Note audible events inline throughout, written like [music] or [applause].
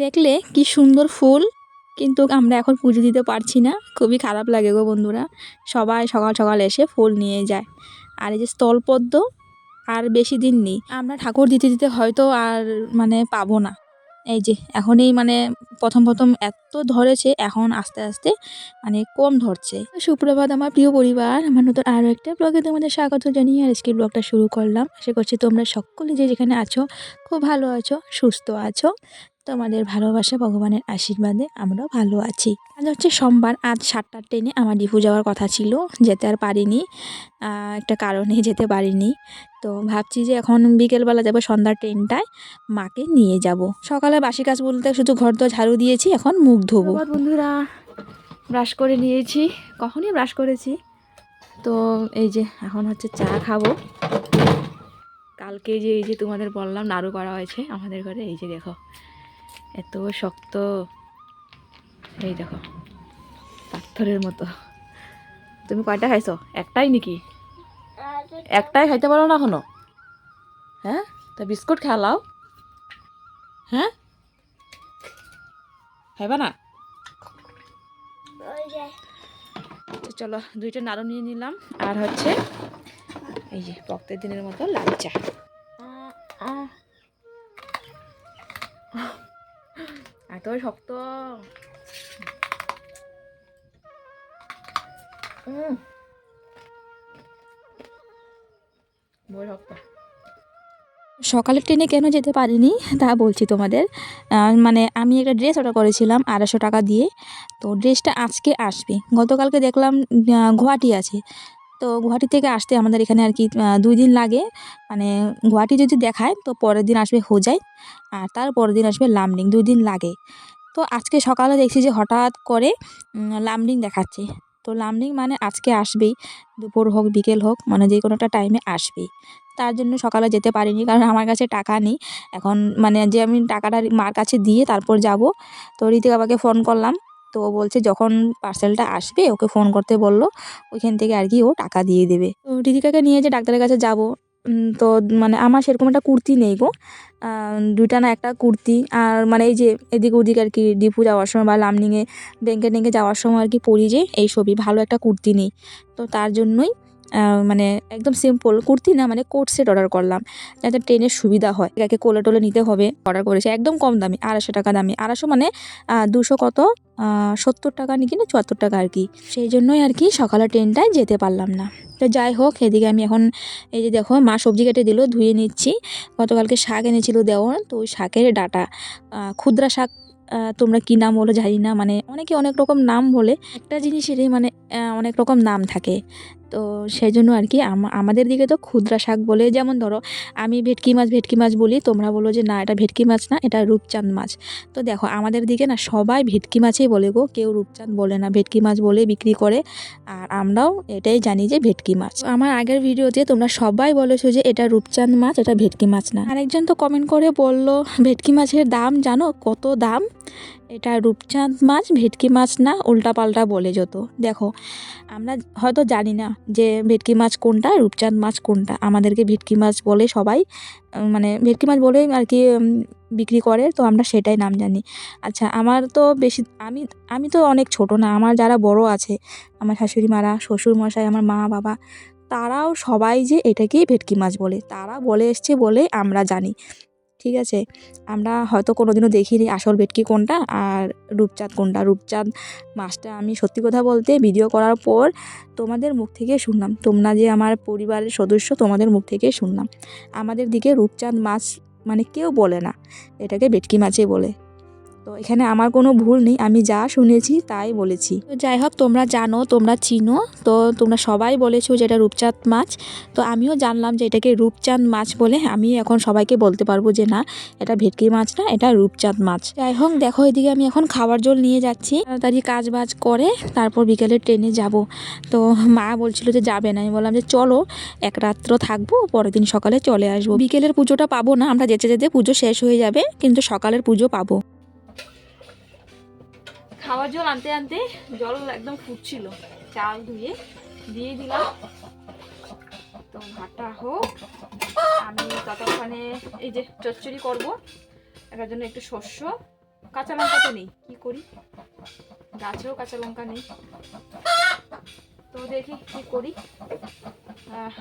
দেখলে কি সুন্দর ফুল। কিন্তু আমরা এখন পুজো দিতে পারছি না। খুবই খারাপ লাগে গো বন্ধুরা। সবাই সকাল সকাল এসে ফুল নিয়ে যায়। আর এই যে স্থলপদ্ম, আর বেশি দিন নেই। আমরা ঠাকুর দিতে দিতে হয়তো আর মানে পাবো না। এই যে এখনই মানে প্রথম প্রথম এত ধরেছে, এখন আস্তে আস্তে মানে কম ধরছে। সুপ্রভাত আমার প্রিয় পরিবার, আমার নতুন আরও একটা ব্লগে তোমাদের স্বাগত জানিয়ে আর আজকে ব্লগটা শুরু করলাম। আশা করছি তোমরা সকলে যে যেখানে আছো খুব ভালো আছো, সুস্থ আছো? তোমাদের ভালোবাসা ভগবানের আশীর্বাদে আমরাও ভালো আছি। আজ হচ্ছে সোমবার, আজ সাতটার ট্রেনে আমার ডিপু যাওয়ার কথা ছিল, যেতে আর পারিনি। একটা কারণে [laughs] যেতে পারিনি। তো ভাবছি যে এখন বিকেলবেলা যাব সন্ধ্যার ট্রেনটায়, মাকে নিয়ে যাব। সকালে বাসি কাজ বলতে শুধু ঘর তো ঝাড়ু দিয়েছি, এখন মুখ ধোবো। বন্ধুরা, ব্রাশ করে নিয়েছি। কখনই ব্রাশ করেছি। তো এই যে, এখন হচ্ছে চা খাব। কালকে যে এই যে তোমাদের বললাম, নাড়ু করা হয়েছে আমাদের ঘরে, এই যে দেখো, এত শক্ত, এই দেখো, পাথরের মতো। তুমি কয়টা খাইছো? একটাই নাকি? একটাই খাইতে পারো না এখনও? হ্যাঁ? তা বিস্কুট খেলাও হ্যাঁ? খাইবা না? চলো, দুইটা নাড়ু নিয়ে নিলাম। আর হচ্ছে এই যে প্রত্যেক দিনের মতো লাল চা। এত শক্ত। বড় শক্ত। সকালের ট্রেনে কেন যেতে পারিনি তা বলছি তোমাদের। মানে আমি একটা ড্রেস অর্ডার করেছিলাম আড়াইশো টাকা দিয়ে। তো ড্রেসটা আজকে আসবে। গতকালকে দেখলাম গুয়াহাটি আছে। তো গুয়াহাটি থেকে আসতে আমাদের এখানে আর কি দুই দিন লাগে। মানে গুয়াহাটি যদি দেখায়, তো পরের দিন আসবে হোজাই, আর তার পরের দিন আসবে লামডিং, দুই দিন লাগে। তো আজকে সকালে দেখছি যে হঠাৎ করে লামডিং দেখাচ্ছে। তো লামডিং মানে আজকে আসবেই, দুপুর হোক, বিকেল হোক মানে যে কোনো একটা টাইমে আসবেই। তার জন্য সকালে যেতে পারিনি, কারণ আমার কাছে টাকা নেই। এখন মানে যে আমি টাকাটা মার কাছে দিয়ে তারপর যাব, তো ঋতিক বাবাকে ফোন করলাম। তো ও বলছে যখন পার্সেলটা আসবে ওকে ফোন করতে বলল, ওইখান থেকে আর কি ও টাকা দিয়ে দেবে। তো রিতিকাকে নিয়ে যে ডাক্তারের কাছে যাব তো মানে আমার সেরকম একটা কুর্তি নেই গো। দুইটা না একটা কুর্তি, আর মানে এই যে এদিক ওদিক আর কি ডিপু যাওয়ার সময় বা লামনিংয়ে ব্যাংকে ট্যাঙ্কে যাওয়ার সময় আর কি পরি যে, এই সবই ভালো একটা কুর্তি নেই। তো তার জন্যই মানে একদম সিম্পল কুর্তি না মানে কোট সেট অর্ডার করলাম। যাতে ট্রেনের সুবিধা হয়। একে কোলে টোলে নিতে হবে। অর্ডার করেছে। একদম কম দামি, আড়াইশো টাকা দামি। আড়াইশো মানে দুশো কত? সত্তর টাকা নাকি না, চুয়াত্তর টাকা আর কি। সেই জন্যই আর কি সকালে ট্রেনটায় যেতে পারলাম না। তো যাই হোক, এদিকে আমি এখন, এই যে দেখো, মা সবজি কেটে দিল, ধুয়ে নিচ্ছি। গতকালকে শাক এনেছিল দেওয়ার তো ওই শাকের ডাটা। ক্ষুদ্রা শাক তোমরা কি নাম বলো জানি না। মানে অনেকে অনেক রকম নাম বলে। একটা জিনিসেরই মানে অনেক রকম নাম থাকে। তো সেই জন্য আর কি আম- আমাদের দিকে তো ক্ষুদ্রা শাক বলে যেমন ধরো, আমি ভেটকি মাছ ভেটকি মাছ বলি, তোমরা বলো যে না, এটা ভেটকি মাছ না, এটা রূপচাঁদ মাছ। তো দেখো, আমাদের দিকে না সবাই ভেটকি মাছই বলে গো, কেউ রূপচাঁদ বলে না, ভেটকি মাছ বলে বিক্রি করে, আর আমরাও এটাই জানি যে ভেটকি মাছ। আমার আগের ভিডিওতে তোমরা সবাই বলেছ যে এটা রূপচাঁদ মাছ, এটা ভেটকি মাছ না। আরেকজন তো কমেন্ট করে বলল, ভেটকি মাছের দাম জানো কত দাম? এটা রূপচাঁদ মাছ, ভেটকি মাছ না, উল্টাপাল্টা বলে যত। দেখো, আমরা হয়তো জানি না যে ভেটকি মাছ কোনটা, রূপচাঁদ মাছ কোনটা। আমাদেরকে ভেটকি মাছ বলে সবাই মানে ভেটকি মাছ বলেই আর কি বিক্রি করে, তো আমরা সেটাই নাম জানি। আচ্ছা আমার তো বেশি, আমি আমি তো অনেক ছোট না, আমার যারা বড় আছে, আমার শাশুড়ি মারা, শ্বশুর মশাই, আমার মা বাবা, তারাও সবাই যে এটাকেই ভেটকি মাছ বলে। তারা বলে এসছে বলে আমরা জানি। ঠিক আছে? আমরা হয়তো কোনোদিনও দেখিনি আসল ভেটকি কোনটা আর রূপচাঁদ কোনটা। রূপচাঁদ মাছটা আমি সত্যি কথা বলতে ভিডিও করার পর তোমাদের মুখ থেকে শুনলাম। তোমরা যে আমার পরিবারের সদস্য, তোমাদের মুখ থেকে শুনলাম। আমাদের দিকে রূপচাঁদ মাছ মানে কেউ বলে না। এটাকে ভেটকি মাছই বলে। তো এখানে আমার কোনো ভুল নেই, আমি যা শুনেছি তাই বলেছি। তো যাই হোক, তোমরা জানো, তোমরা চিনো, তো তোমরা সবাই বলেছ যে এটা রূপচাঁদ মাছ। তো আমিও জানলাম যে এটাকে রূপচাঁদ মাছ বলে, আমি এখন সবাইকে বলতে পারব যে না, এটা ভেটকি মাছ না, এটা রূপচাঁদ মাছ। যাই হোক, দেখো এদিকে আমি এখন খাবার জল নিয়ে যাচ্ছি। তাড়াতাড়ি কাজ বাজ করে, তারপর বিকেলে ট্রেনে যাব। তো মা বলছিল যে যাবে না, আমি বললাম যে চলো, এক রাত্র থাকব, পরের দিন সকালে চলে আসব। বিকেলের পুজোটা পাবো না, আমরা যেতে যেতে পুজো শেষ হয়ে যাবে, কিন্তু সকালের পুজো পাবো। খাওয়ার জল আনতে আনতে জল একদম ফুটছিল। চাল ধুয়ে দিয়ে দিলাম। তো ভাতটা হোক, আমি ততক্ষণে এই যে চচ্চড়ি করব। এটার জন্য একটু শস্য। কাঁচা লঙ্কা তো নেই, কি করি? গাছেও কাঁচা লঙ্কা নেই। তো দেখি কি করি।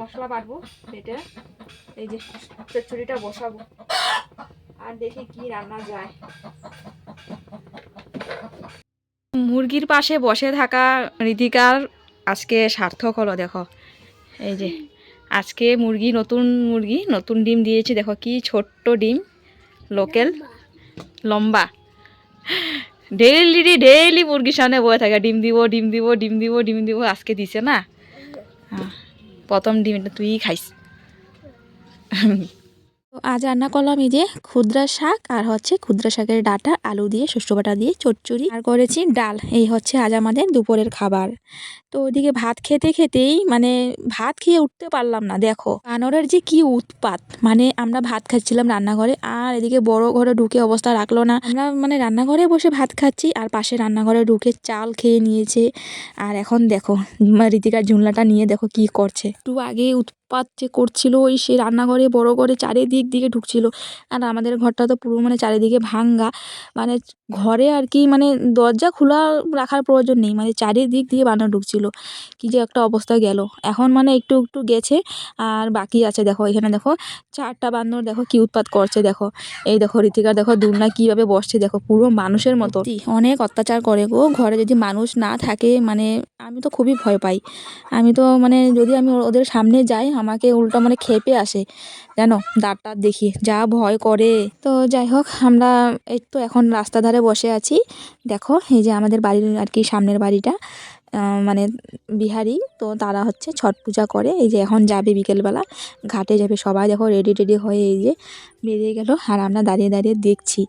মশলা বাটবো বেটে এই যে চচ্চড়িটা বসাবো। আর দেখি কি রান্না যায়। মুরগির পাশে বসে থাকা ঋতিকার আজকে সার্থক হলো দেখো। এই যে আজকে মুরগি নতুন মুরগি নতুন ডিম দিয়েছে দেখো কি ছোট্ট ডিম লোকেল লম্বা। ডেইলি ডেইলি মুরগির সামনে বয়ে থাকে ডিম দিব ডিম দিব ডিম দিব ডিম দিব আজকে দিছে না? হ্যাঁ, প্রথম ডিমটা তুই খাইস। তো আজ রান্না করলাম এই যে ক্ষুদ্রা শাক আর হচ্ছে ক্ষুদ্রা শাকের ডাটা, আলু দিয়ে শস্য বাটা দিয়ে চচ্চড়ি আর করেছি ডাল। এই হচ্ছে আজ আমাদের দুপুরের খাবার। তো ওদিকে ভাত খেতে খেতেই মানে ভাত খেয়ে উঠতে পারলাম না, দেখো। বানরের যে কি উৎপাত। মানে আমরা ভাত খাচ্ছিলাম রান্নাঘরে আর এদিকে বড় ঘরে ঢুকে অবস্থা রাখল না। আমরা মানে রান্নাঘরে বসে ভাত খাচ্ছি আর পাশে রান্নাঘরে ঢুকে চাল খেয়ে নিয়েছে। আর এখন দেখো ঋতিকার ঝুনলাটা নিয়ে দেখো কি করছে। একটু আগে যে করছিল ওই সে রান্নাঘরে বড় ঘরে চারিদিক দিকে ঢুকছিল। আর আমাদের ঘরটা তো পুরো মানে চারিদিকে ভাঙ্গা। মানে ঘরে আর কি মানে দরজা খোলা রাখার প্রয়োজন নেই মানে চারিদিক দিয়ে বানর ঢুকছিল, কি যে একটা অবস্থা গেল। এখন মানে একটু একটু গেছে, আর বাকি আছে দেখো, এখানে দেখো, চারটা বান্দর দেখো কি উৎপাত করছে দেখো। এই দেখো ঋতিকার, দেখো দুলনা কীভাবে বসছে দেখো, পুরো মানুষের মতো। অনেক অত্যাচার করে গো, ঘরে যদি মানুষ না থাকে মানে আমি তো খুবই ভয় পাই। আমি তো মানে যদি আমি ওদের সামনে যাই, আমাকে উল্টো মানে খেপে আসে, জানো দাঁত টাত দেখি যা ভয় করে। তো যাই হোক, আমরা এই তো এখন রাস্তা ধারে বসে আছি। দেখো, এই যে আমাদের বাড়ির আর কি সামনের বাড়িটা মানে বিহারি, তো তারা হচ্ছে ছট পূজা করে। এই যে এখন যাবে বিকেলবেলা, ঘাটে যাবে সবাই। দেখো রেডি টেডি হয়ে এই যে বেরিয়ে গেল, আর আমরা দাঁড়িয়ে দাঁড়িয়ে দেখছি।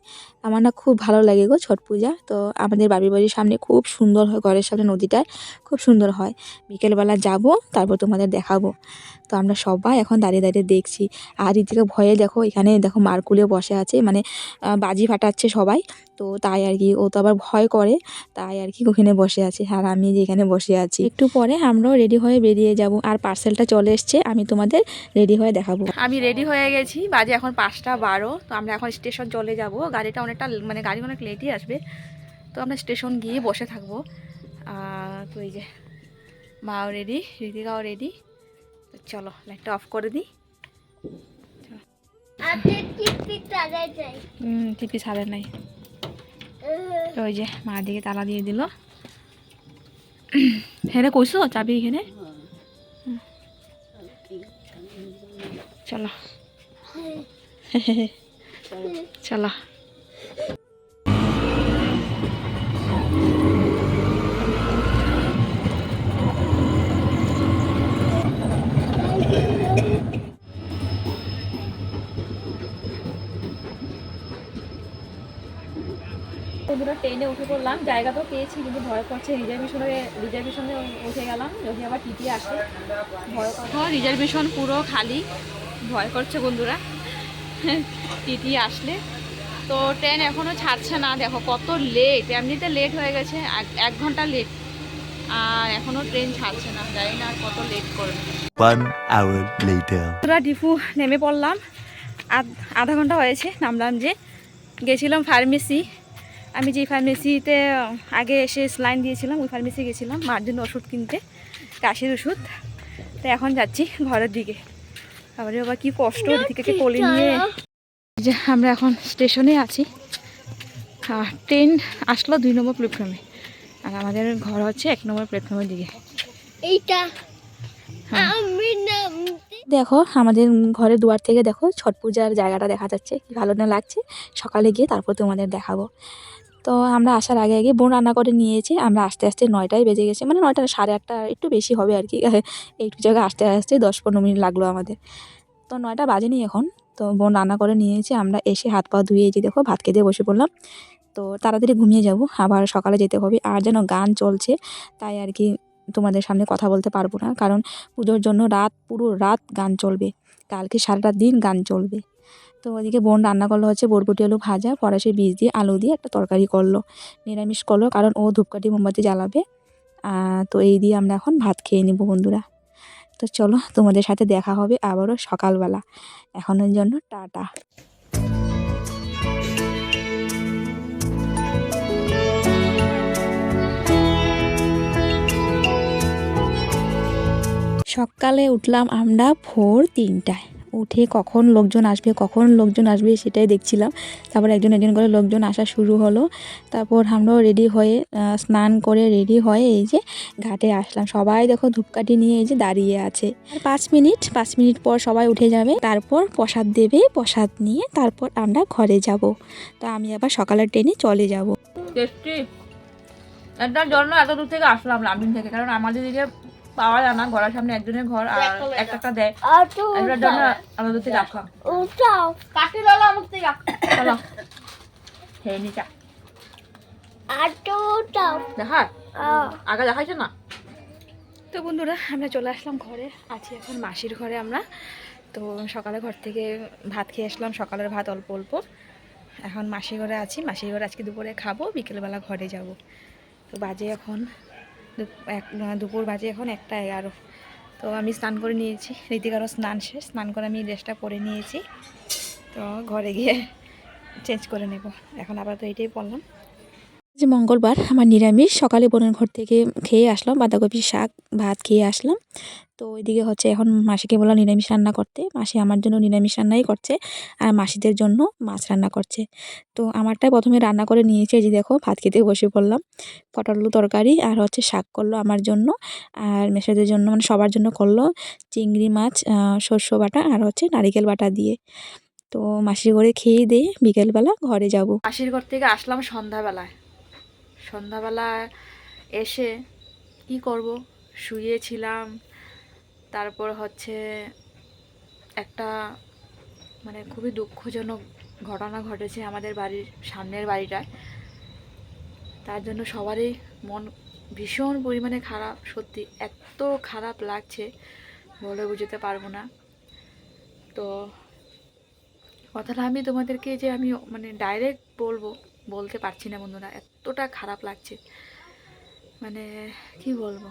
আমার না খুব ভালো লাগে গো ছট পূজা। তো আমাদের বাড়ির বাড়ির সামনে খুব সুন্দর হয়, ঘরের সামনে নদীটায় খুব সুন্দর হয়। বিকেলবেলা যাব, তারপর তোমাদের দেখাবো। তো আমরা সবাই এখন দাঁড়িয়ে দাঁড়িয়ে দেখছি। আর এদিকে ভয়ে দেখো, এখানে দেখো মারকুলে বসে আছে মানে বাজি ফাটাচ্ছে সবাই। তো তাই আর কি, ও তো আবার ভয় করে, তাই আর কি ওখানে বসে আছে। আর আমি যে এখানে বসে আছি। একটু পরে আমরাও রেডি হয়ে বেরিয়ে যাব। আর পার্সেলটা চলে এসছে, আমি তোমাদের রেডি হয়ে দেখাবো। আমি রেডি হয়ে গেছি, বাজে এখন পাঁচটা বারো, তো আমরা এখন স্টেশন চলে যাব। গাড়িটা অনেকটা মানে গাড়ি অনেক লেটই আসবে। তো আমরা স্টেশন গিয়ে বসে থাকব। তো এই যে মাও রেডি ঋতিকাও রেডি তো চলো লাইটটা অফ করে দিই। টিপি সারে নাই। তো ওই যে মা দিকে তালা দিয়ে দিল। হেনে কইছো চাবি এখানে? চলো। [laughs] চলো। বন্ধুরা ট্রেনে উঠে পড়লাম। জায়গা তো পেয়েছি কিন্তু ভয় করছে। রিজার্ভেশনে রিজার্ভেশনে উঠে গেলাম। যদি আবার টিটি আসে ভয় করছে। রিজার্ভেশন পুরো খালি। ভয় করছে বন্ধুরা। টিটি আসলে। তো ট্রেন এখনও ছাড়ছে না। দেখো কত লেট এমনিতে লেট হয়ে গেছে। এক- এক ঘণ্টা লেট আর এখনও ট্রেন ছাড়ছে না। জানি না আর কত লেট করবে। One hour later. পুরা ডিপু নেমে পড়লাম। আধ- আধা ঘণ্টা হয়েছে নামলাম যে। গেছিলাম ফার্মেসি আমি যে ফার্মেসিতে আগে এসে স্লাইন দিয়েছিলাম ওই ফার্মেসি গেছিলাম মার জন্য ওষুধ কিনতে কাশির ওষুধ। তো এখন যাচ্ছি ঘরের দিকে। তারপরে বাবা কি কষ্ট দিকে কোলে নিয়ে যে আমরা এখন স্টেশনে আছি। ট্রেন আসলো দুই নম্বর প্ল্যাটফর্মে আর আমাদের ঘর হচ্ছে এক নম্বর প্ল্যাটফর্মের দিকে। এইটা হ্যাঁ। দেখো আমাদের ঘরের দুয়ার থেকে দেখো ছট পূজার জায়গাটা দেখা যাচ্ছে কি ভালো না লাগছে। সকালে গিয়ে তারপর তোমাদের দেখাবো। তো আমরা আসার আগে আগে বোন রান্না করে নিয়েছে। আমরা আস্তে আস্তে নয়টায় বেজে গেছে। মানে নয়টা সাড়ে আটটা একটু বেশি হবে আর কি [laughs] একটু জায়গায় আসতে আসতে দশ পনেরো মিনিট লাগল আমাদের। তো নয়টা বাজেনি এখন। তো বোন রান্না করে নিয়েছে। আমরা এসে হাত পা ধুয়ে যে দেখো ভাত খেতে বসে পড়লাম। তো তাড়াতাড়ি ঘুমিয়ে যাব। আবার সকালে যেতে হবে। আর যেন গান চলছে, তাই আর কি তোমাদের সামনে কথা বলতে পারব না। কারণ পুজোর জন্য রাত, পুরো রাত গান চলবে। কালকে সারাটা দিন গান চলবে। তো ওদিকে বোন রান্না করল হচ্ছে বরবটি আলু ভাজা ফরাসির বীজ দিয়ে আলু দিয়ে একটা তরকারি করল। নিরামিষ করল, কারণ ও ধূপকাঠি মোমবাতি জ্বালাবে। তো এই দিয়ে আমরা এখন ভাত খেয়ে নিব বন্ধুরা। তো চলো তোমাদের সাথে দেখা হবে আবারও সকালবেলা। এখনের জন্য টাটা। সকালে উঠলাম আমরা ভোর তিনটায়। উঠে কখন লোকজন আসবে, কখন লোকজন আসবে সেটাই দেখছিলাম। তারপর একজন একজন করে লোকজন আসা শুরু হলো। তারপর আমরাও রেডি হয়ে স্নান করে রেডি হয়ে এই যে ঘাটে আসলাম। সবাই দেখো ধূপকাঠি নিয়ে এই যে দাঁড়িয়ে আছে। পাঁচ মিনিট পাঁচ মিনিট পর সবাই উঠে যাবে। তারপর প্রসাদ দেবে, প্রসাদ নিয়ে তারপর আমরা ঘরে যাব। তো আমি আবার সকালের ট্রেনে চলে যাব। জন্য এত দূর থেকে আসলাম থেকে, কারণ আমাদের পাওয়া যায় না ঘরের সামনে একজনের ঘর আর একটা একটা দেয় এটার জন্য এত থেকে উঠাও। কাটি লালা আমার থেকে চলো। খেয়ে নি চা। দেখা? আগে দেখাইছে না? তো বন্ধুরা আমরা চলে আসলাম ঘরে। আছি এখন মাসির ঘরে আমরা। তো সকালে ঘর থেকে ভাত খেয়ে আসলাম। সকালের ভাত অল্প অল্প। এখন মাসির ঘরে আছি। মাসির ঘরে আজকে দুপুরে খাব। বিকেলবেলা ঘরে যাব। তো বাজে এখন এক দুপুর বাজে এখন একটা এগারো। তো আমি স্নান করে নিয়েছি। রীতিকারও স্নান শেষ। স্নান করে আমি ড্রেসটা পরে নিয়েছি। তো ঘরে গিয়ে [laughs] চেঞ্জ করে নেব। এখন আবার তো এটাই পড়লাম যে মঙ্গলবার আমার নিরামিষ, সকালে বোনের ঘর থেকে খেয়ে আসলাম, বাঁধাকপি শাক, ভাত খেয়ে আসলাম। তো ওইদিকে হচ্ছে এখন মাসিকে বললাম নিরামিষ রান্না করতে। মাসি আমার জন্য নিরামিষ রান্নাই করছে আর মাসিদের জন্য মাছ রান্না করছে। তো আমারটাই প্রথমে রান্না করে নিয়েছে যে দেখো, ভাত খেতে বসে পড়লাম। পটল তরকারি আর হচ্ছে শাক করল আমার জন্য। আর মেশাদের জন্য মানে সবার জন্য করল চিংড়ি মাছ শস্য বাটা আর হচ্ছে নারিকেল বাটা দিয়ে। তো মাসির ঘরে খেয়ে দিয়ে বিকেলবেলা ঘরে যাব। মাসির ঘর থেকে আসলাম সন্ধ্যাবেলায়। সন্ধ্যাবেলায় এসে কি করব? শুয়েছিলাম। তারপর হচ্ছে একটা মানে খুবই দুঃখজনক ঘটনা ঘটেছে আমাদের বাড়ির সামনের বাড়িটায়। তার জন্য সবারই মন ভীষণ পরিমাণে খারাপ, সত্যি এত খারাপ লাগছে বলে বুঝতে পারব না। তো কথাটা আমি তোমাদেরকে যে আমি মানে ডাইরেক্ট বলব, বলতে পারছি না বন্ধুরা এতটা খারাপ লাগছে। মানে কি বলব?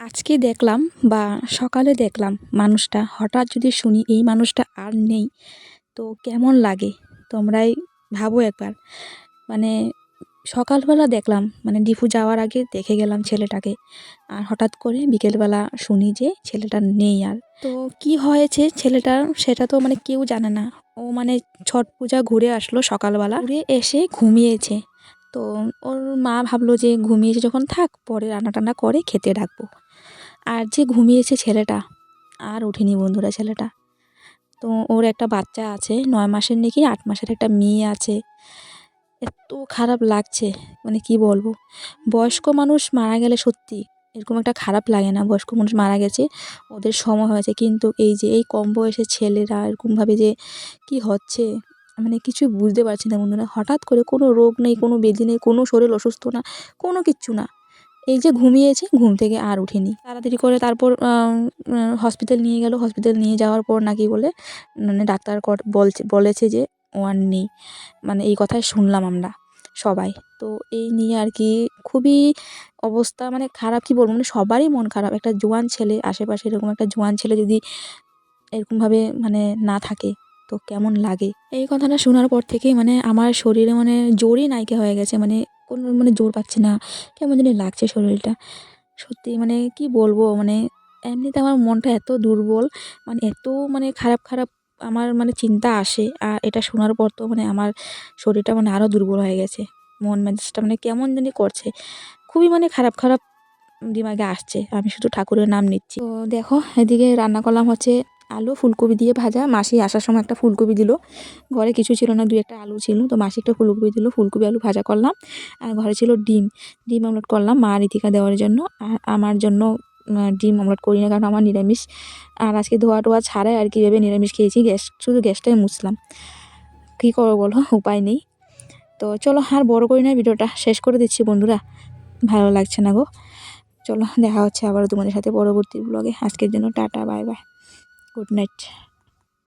আজকে দেখলাম বা সকালে দেখলাম মানুষটা, হঠাৎ যদি শুনি এই মানুষটা আর নেই, তো কেমন লাগে? তোমরাই ভাবো একবার। মানে সকালবেলা দেখলাম মানে ডিফু যাওয়ার আগে দেখে গেলাম ছেলেটাকে। আর হঠাৎ করে বিকেলবেলা শুনি যে ছেলেটা নেই আর। তো কি হয়েছে ছেলেটার সেটা তো মানে কেউ জানে না। ও মানে ছট পূজা ঘুরে আসলো সকালবেলা। ঘুরে এসে ঘুমিয়েছে। তো ওর মা ভাবলো যে ঘুমিয়েছে যখন থাক, পরে রান্না টান্না করে খেতে ডাকবো। আর যে ঘুমিয়েছে ছেলেটা, আর ওঠেনি বন্ধুরা ছেলেটা। তো ওর একটা বাচ্চা আছে, নয় মাসের নাকি আট মাসের একটা মেয়ে আছে। এত খারাপ লাগছে মানে কি বলব? বয়স্ক মানুষ মারা গেলে সত্যি এরকম একটা খারাপ লাগে না। বয়স্ক মানুষ মারা গেছে, ওদের সময় হয়েছে। কিন্তু এই যে, এই কম বয়সের ছেলেরা এরকমভাবে যে কি হচ্ছে মানে কিছুই বুঝতে পারছি না বন্ধুরা। হঠাৎ করে কোনো রোগ নেই, কোনো বেদি নেই, কোনো শরীর অসুস্থ না, কোনো কিচ্ছু না। এই যে ঘুমিয়েছে, ঘুম থেকে আর উঠেনি। তাড়াতাড়ি করে তারপর হসপিটাল নিয়ে গেল। হসপিটাল নিয়ে যাওয়ার পর নাকি বলে মানে ডাক্তার বলছে, বলেছে যে ও আর নেই। মানে এই কথাই শুনলাম আমরা সবাই। তো এই নিয়ে আর কি খুবই অবস্থা মানে খারাপ কি বলব? মানে সবারই মন খারাপ। একটা জোয়ান ছেলে, আশেপাশে এরকম একটা জোয়ান ছেলে যদি এরকমভাবে মানে না থাকে, তো কেমন লাগে? এই কথাটা শোনার পর থেকেই মানে আমার শরীরে মানে জোরই নাইকা হয়ে গেছে। মানে কোনো মানে জোর পাচ্ছে না। কেমন জানি লাগছে শরীরটা। সত্যি মানে কি বলব? মানে এমনিতে আমার মনটা এত দুর্বল মানে এত মানে খারাপ খারাপ আমার মানে চিন্তা আসে আর এটা শোনার পর তো মানে আমার শরীরটা মানে আরও দুর্বল হয়ে গেছে। মন মেজাজটা মানে কেমন জানি করছে। খুবই মানে খারাপ খারাপ দিমাগে আসছে। আমি শুধু ঠাকুরের নাম নিচ্ছি। তো দেখো, এদিকে রান্না করলাম হচ্ছে আলু, ফুলকপি দিয়ে ভাজা। মাসি আসার সময় একটা ফুলকপি দিল। ঘরে কিছু ছিল না, দুই একটা আলু ছিল। তো মাসি একটা ফুলকপি দিল। ফুলকপি, আলু ভাজা করলাম। আর ঘরে ছিল ডিম। ডিম অমলেট করলাম মা রীতিকা দেওয়ার জন্য। আর আমার জন্য ডিম অমলেট করি না, কারণ আমার নিরামিষ। আর আজকে ধোয়া টোয়া ছাড়াই আর কীভাবে নিরামিষ খেয়েছি, গ্যাস শুধু গ্যাসটাই মুছলাম। কী করব বলো? [laughs] উপায় নেই। তো চলো, আর বড় করি না ভিডিওটা, শেষ করে দিচ্ছি বন্ধুরা। ভালো লাগছে না গো। চলো, দেখা হচ্ছে আবার তোমাদের সাথে পরবর্তী ব্লগে আজকের জন্য tata, bye bye. Good night.